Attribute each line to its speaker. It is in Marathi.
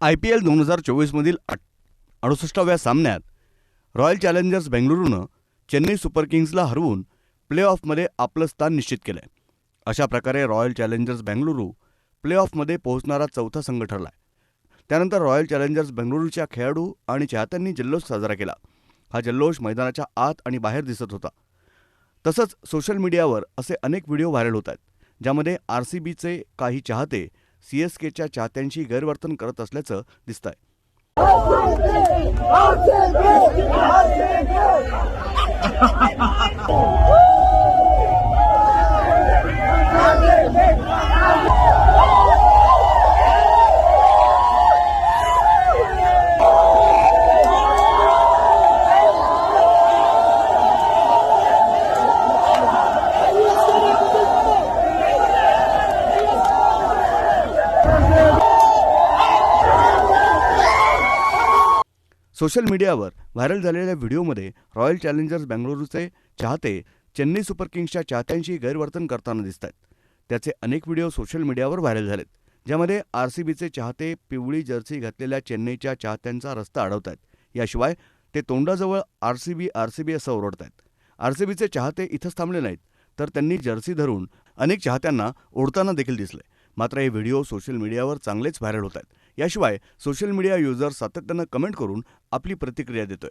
Speaker 1: आय पी एल दोन हजार चोवीसमधील आठ अडुसष्टाव्या सामन्यात रॉयल चॅलेंजर्स बेंगळुरूनं चेन्नई सुपर किंग्जला हरवून प्ले ऑफमध्ये आपलं स्थान निश्चित केलं आहे अशा प्रकारे रॉयल चॅलेंजर्स बेंगळुरू प्ले ऑफमध्ये पोहोचणारा चौथा संघ ठरला आहे त्यानंतर रॉयल चॅलेंजर्स बेंगळुरूच्या खेळाडू आणि चाहत्यांनी जल्लोष साजरा केला. हा जल्लोष मैदानाच्या आत आणि बाहेर दिसत होता. तसंच सोशल मीडियावर असे अनेक व्हिडिओ व्हायरल होत आहेत ज्यामध्ये आर सी बीचे काही चाहते सी एस केच्या चाहत्यांशी गैरवर्तन करत असल्याचं दिसतंय सोशल मीडियावर व्हायरल झालेल्या व्हिडिओमध्ये रॉयल चॅलेंजर्स बेंगळुरूचे चाहते चेन्नई सुपर किंग्सच्या चाहत्यांशी गैरवर्तन करताना दिसत आहेत त्याचे अनेक व्हिडिओ सोशल मीडियावर व्हायरल झालेत ज्यामध्ये आर सी बीचे चाहते पिवळी जर्सी घातलेल्या चेन्नईच्या चाहत्यांचा रस्ता अडवत आहेत याशिवाय ते तोंडाजवळ R C B R C B असं ओरडत आहेत आर सी बीचे चाहते इथंच थांबले नाहीत तर त्यांनी जर्सी धरून अनेक चाहत्यांना ओढताना देखील दिसले. मात्र हे व्हिडिओ सोशल मीडियावर चांगलेच व्हायरल होत आहेत याशिवाय सोशल मीडिया युजर सातत्यानं कमेंट करून आपली प्रतिक्रिया देतोय.